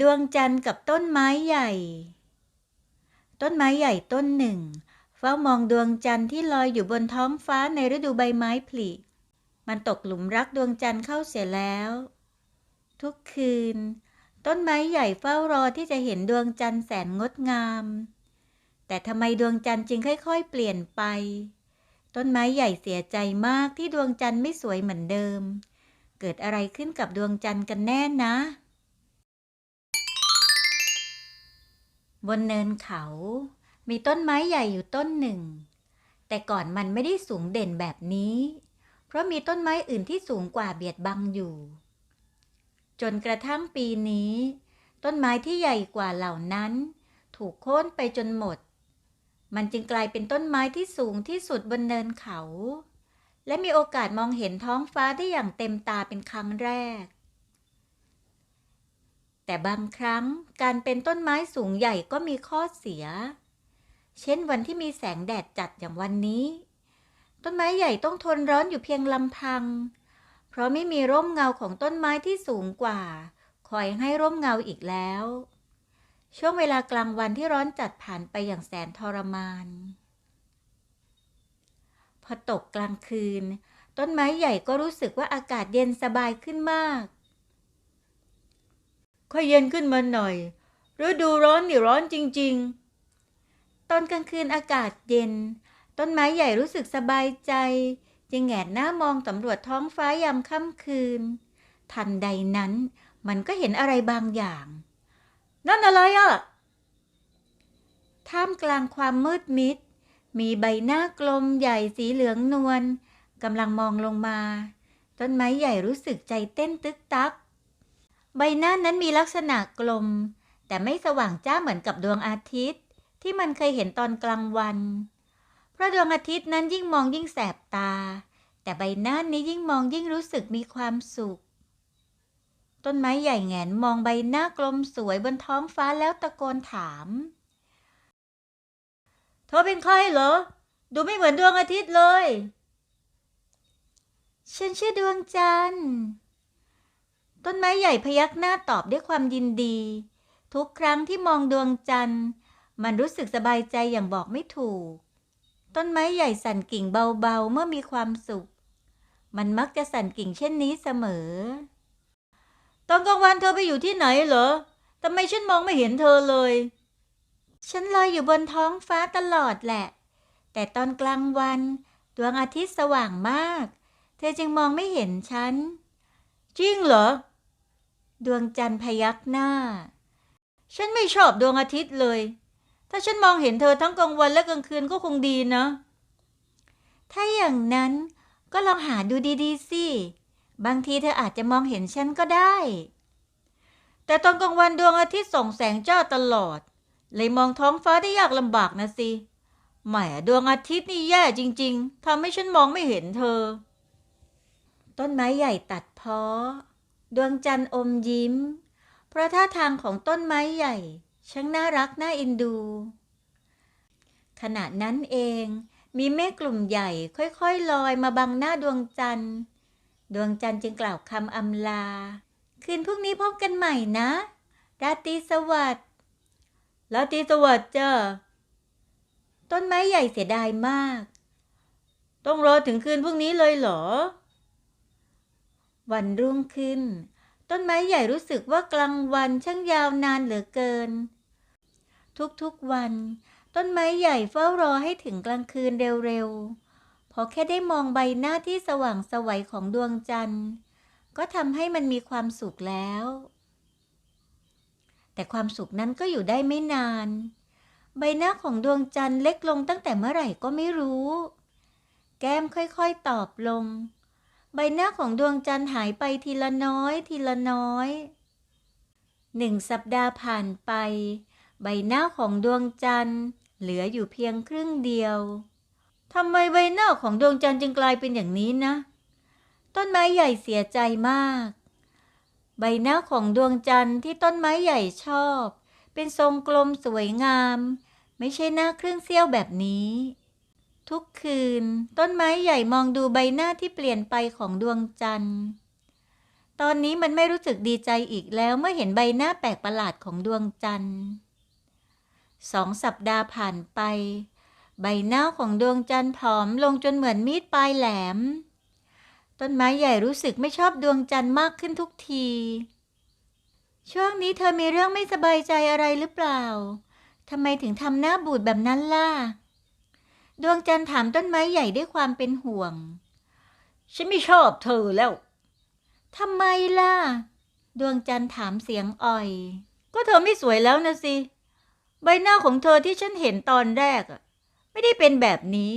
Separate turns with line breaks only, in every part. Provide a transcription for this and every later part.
ดวงจันทร์กับต้นไม้ใหญ่ ต้นไม้ใหญ่ต้นหนึ่ง เฝ้ามองดวงจันทร์ที่ลอยอยู่บนท้องฟ้าในฤดูใบไม้ผลิ มันตกหลุมรักดวงจันทร์เข้าเสียแล้ว ทุกคืน ต้นไม้ใหญ่เฝ้ารอที่จะเห็นดวงจันทร์แสนงดงาม แต่ทำไมดวงจันทร์จึงค่อย ๆ เปลี่ยนไป ต้นไม้ใหญ่เสียใจมากที่ดวงจันทร์ไม่สวยเหมือนเดิมเกิดอะไรขึ้นกับดวงจันทร์กันแน่นะ บนเนินเขา มีต้นไม้ใหญ่อยู่ต้นหนึ่ง แต่ก่อนมันไม่ได้สูงเด่นแบบนี้ เพราะมีต้นไม้อื่นที่สูงกว่าเบียดบังอยู่ จนกระทั่งปีนี้ ต้นไม้ที่ใหญ่กว่าเหล่านั้น ถูกโค่นไปจนหมด มันจึงกลายเป็นต้นไม้ที่สูงที่สุดบนเนินเขา และมีโอกาสมองเห็นท้องฟ้าได้อย่างเต็มตาเป็นครั้งแรก แต่บางครั้งการเป็นต้นไม้สูงใหญ่ก็มีข้อเสีย เช่นวันที่มีแสงแดดจัดอย่างวันนี้ ต้นไม้ใหญ่ต้องทนร้อนอยู่เพียงลำพัง เพราะไม่มีร่มเงาของต้นไม้ที่สูงกว่า คอยให้ร่มเงาอีกแล้ว ช่วงเวลากลางวันที่ร้อนจัดผ่านไปอย่างแสนทรมาน พอตกกลางคืน ต้นไม้ใหญ่ก็รู้สึกว่าอากาศเย็นสบายขึ้นมาก ค่อยเย็นขึ้นมาหน่อยฤดูร้อนนี่ร้อนจริง ๆ ตอนกลางคืนอากาศเย็น ต้นไม้ใหญ่รู้สึกสบายใจ จึงแงนหน้ามองสำรวจท้องฟ้ายามค่ำคืน ทันใดนั้น มันก็เห็นอะไรบางอย่าง นั่นอะไรอะ ท่ามกลางความมืดมิด มีใบหน้ากลมใหญ่สีเหลืองนวลกำลังมองลงมา ต้นไม้ใหญ่รู้สึกใจเต้นตึกตัก ใบหน้านั้นมีลักษณะกลม แต่ไม่สว่างจ้าเหมือนกับดวงอาทิตย์ ที่มันเคยเห็นตอนกลางวัน เพราะดวงอาทิตย์นั้นยิ่งมองยิ่งแสบตา แต่ใบหน้านี้ยิ่งมองยิ่งรู้สึกมีความสุข ต้นไม้ใหญ่แงนมองใบหน้ากลมสวยบนท้องฟ้าแล้วตะโกนถาม เธอเป็นใครเหรอ ดูไม่เหมือนดวงอาทิตย์เลย ฉันชื่อดวงจันทร์ ต้นไม้ใหญ่พยักหน้าตอบด้วยความยินดี ทุกครั้งที่มองดวงจันทร์ มันรู้สึกสบายใจอย่างบอกไม่ถูก ต้นไม้ใหญ่สั่นกิ่งเบาๆเมื่อมีความสุข มันมักจะสั่นกิ่งเช่นนี้เสมอ ตอนกลางวันเธอไปอยู่ที่ไหนเหรอทำไมฉันมองไม่เห็นเธอเลย ฉันลอยอยู่บนท้องฟ้าตลอดแหละ แต่ตอนกลางวันดวงอาทิตย์สว่างมาก เธอจึงมองไม่เห็นฉัน จริงเหรอ ดวงจันทร์พยักหน้า ฉันไม่ชอบดวงอาทิตย์เลย ถ้าฉันมองเห็นเธอทั้งกลางวันและกลางคืนก็คงดีนะ ถ้าอย่างนั้นก็ลองหาดูดีๆสิ บางทีเธออาจจะมองเห็นฉันก็ได้ แต่ตอนกลางวันดวงอาทิตย์ส่องแสงจ้าตลอด เลยมองท้องฟ้าได้ยากลำบากนะสิแหมดวงอาทิตย์นี่แย่จริง ๆทำให้ฉันมองไม่เห็นเธอ ต้นไม้ใหญ่ตัดเพ้อ ดวงจันทร์อมยิ้ม เพราะท่าทางของต้นไม้ใหญ่ ช่างน่ารักน่าเอ็นดู ขณะนั้นเอง มีเมฆกลุ่มใหญ่ค่อยๆ ลอยมาบังหน้าดวงจันทร์ ดวงจันทร์จึงกล่าวคำอำลา คืนพรุ่งนี้พบกันใหม่นะ ราตรีสวัสดิ์ราตรีสวัสดิ์จ้าต้นไม้ใหญ่เสียดายมาก ต้องรอถึงคืนพรุ่งนี้เลยเหรอ วันรุ่งขึ้น ต้นไม้ใหญ่รู้สึกว่ากลางวันช่างยาวนานเหลือเกิน ทุกๆวัน ต้นไม้ใหญ่เฝ้ารอให้ถึงกลางคืนเร็วๆ พอแค่ได้มองใบหน้าที่สว่างสวัยของดวงจันทร์ ก็ทำให้มันมีความสุขแล้ว แต่ความสุขนั้นก็อยู่ได้ไม่นาน ใบหน้าของดวงจันทร์เล็กลงตั้งแต่เมื่อไหร่ก็ไม่รู้ แก้มค่อยๆตอบลง ใบหน้าของดวงจันทร์หายไปทีละน้อยทีละน้อย หนึ่งสัปดาห์ผ่านไป ใบหน้าของดวงจันทร์เหลืออยู่เพียงครึ่งเดียวทำไมใบหน้าของดวงจันทร์จึงกลายเป็นอย่างนี้นะ ต้นไม้ใหญ่เสียใจมาก ใบหน้าของดวงจันทร์ที่ต้นไม้ใหญ่ชอบ เป็นทรงกลมสวยงาม ไม่ใช่หน้าครึ่งเสี้ยวแบบนี้ ทุกคืน ต้นไม้ใหญ่มองดูใบหน้าที่เปลี่ยนไปของดวงจันทร์ ตอนนี้มันไม่รู้สึกดีใจอีกแล้วเมื่อเห็นใบหน้าแปลกประหลาดของดวงจันทร์สองสัปดาห์ผ่านไป ใบหน้าของดวงจันทร์ผอมลงจนเหมือนมีดปลายแหลม ต้นไม้ใหญ่รู้สึกไม่ชอบดวงจันทร์มากขึ้นทุกที ช่วงนี้เธอมีเรื่องไม่สบายใจอะไรหรือเปล่าทำไมถึงทำหน้าบูดแบบนั้นล่ะ ดวงจันทร์ถามต้นไม้ใหญ่ด้วยความเป็นห่วง ฉันไม่ชอบเธอแล้ว ทำไมล่ะ ดวงจันทร์ถามเสียงอ่อย ก็เธอไม่สวยแล้วนะสิ ใบหน้าของเธอที่ฉันเห็นตอนแรกอะไม่ได้เป็นแบบนี้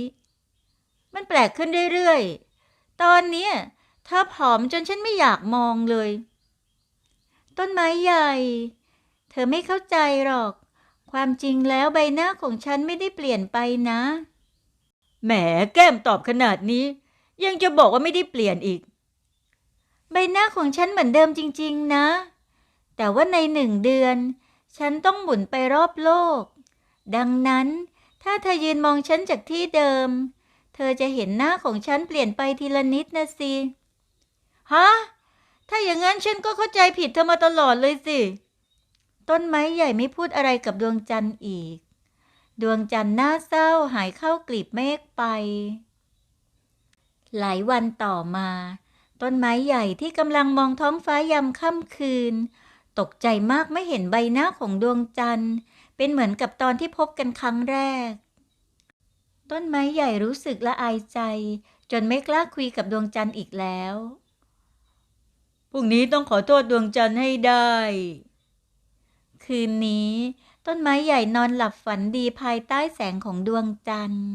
มันแปลกขึ้นเรื่อยๆ ตอนนี้เธอผอมจนฉันไม่อยากมองเลย ต้นไม้ใหญ่ เธอไม่เข้าใจหรอก ความจริงแล้วใบหน้าของฉันไม่ได้เปลี่ยนไปนะ แหมแก้มตอบขนาดนี้ ยังจะบอกว่าไม่ได้เปลี่ยนอีก ใบหน้าของฉันเหมือนเดิมจริง ๆ นะ แต่ว่าในหนึ่งเดือน ฉันต้องหมุนไปรอบโลก ดังนั้น ถ้าเธอยืนมองฉันจากที่เดิม เธอจะเห็นหน้าของฉันเปลี่ยนไปทีละนิดนะสิฮะถ้าอย่างนั้นฉันก็เข้าใจผิดเธอมาตลอดเลยสิ ต้นไม้ใหญ่ไม่พูดอะไรกับดวงจันทร์อีก ดวงจันทร์หน้าเศร้าหายเข้ากลีบเมฆไป หลายวันต่อมา ต้นไม้ใหญ่ที่กำลังมองท้องฟ้ายามค่ำคืน ตกใจมากไม่เห็นใบหน้าของดวงจันทร์ เป็นเหมือนกับตอนที่พบกันครั้งแรก ต้นไม้ใหญ่รู้สึกละอายใจ จนไม่กล้าคุยกับดวงจันทร์อีกแล้วพรุ่งนี้ต้องขอโทษดวงจันทร์ให้ได้ คืนนี้ ต้นไม้ใหญ่นอนหลับฝันดีภายใต้แสงของดวงจันทร์